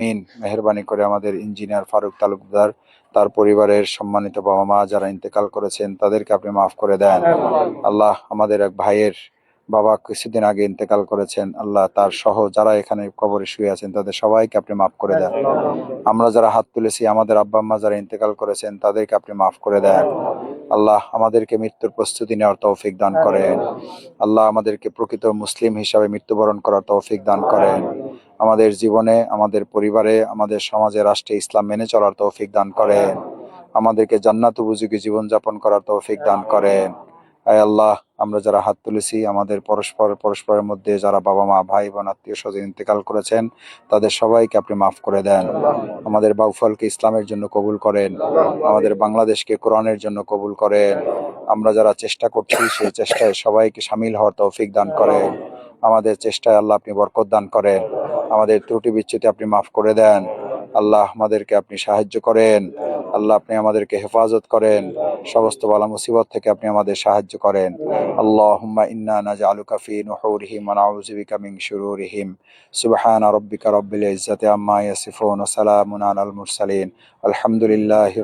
মিন মেহরবানি করে আমাদের ইঞ্জিনিয়ার ফারুক তালুকদার, তার পরিবারের সম্মানিত বাবা মা যারা ইন্তেকাল করেছেন, তাদেরকে আপনি মাফ করে দেন। আল্লাহ আমাদের এক ভাইয়ের বাবা কিছুদিন আগে ইন্তেকাল করেছেন। আল্লাহ তার সহ যারা এখানে কবরে শুয়ে আছেন, তাদের সবাইকে আপনি মাফ করে দেন। আমরা যারা হাত তুলেছি, আমাদের আব্বা আম্মা যারা ইন্তেকাল করেছেন, তাদেরকে আপনি মাফ করে দেন। আল্লাহ আমাদেরকে মৃত্যুর প্রস্তুতি নেওয়ার তৌফিক দান করেন। আল্লাহ আমাদেরকে প্রকৃত মুসলিম হিসাবে মৃত্যুবরণ করার তৌফিক দান করেন। আমাদের জীবনে, আমাদের পরিবারে, আমাদের সমাজে রাষ্ট্রে ইসলাম মেনে চলার তৌফিক দান করেন। আমাদেরকে জান্নাত উপযোগী জীবনযাপন করার তৌফিক দান করেন। আয় আল্লাহ, আমরা যারা হাত তুলেছি, আমাদের পরস্পর, পরস্পরের মধ্যে যারা বাবা মা, ভাই বোন, আত্মীয় স্বজন ইন্তেকাল করেছেন, তাদের সবাইকে আপনি মাফ করে দেন। আমাদের বাউফলকে ইসলামের জন্য কবুল করেন। আমাদের বাংলাদেশকে কোরআনের জন্য কবুল করেন। আমরা যারা চেষ্টা করছি, সেই চেষ্টায় সবাইকে সামিল হওয়ার তৌফিক দান করেন। আমাদের চেষ্টায় আল্লাহ আপনি বরকত দান করেন। আমাদের ত্রুটি বিচ্যুতি আপনি মাফ করে দেন। আল্লাহ আমাদেরকে আপনি সাহায্য করেন। আল্লাহ আপনি আমাদেরকে হেফাজত করেন। সমস্ত বালা মুসিবত থেকে আপনি আমাদের সাহায্য করেন। আল্লাহুম্মা ইন্না মিন শুরুরিহিম সুবহানা আলহামদুলিল্লাহি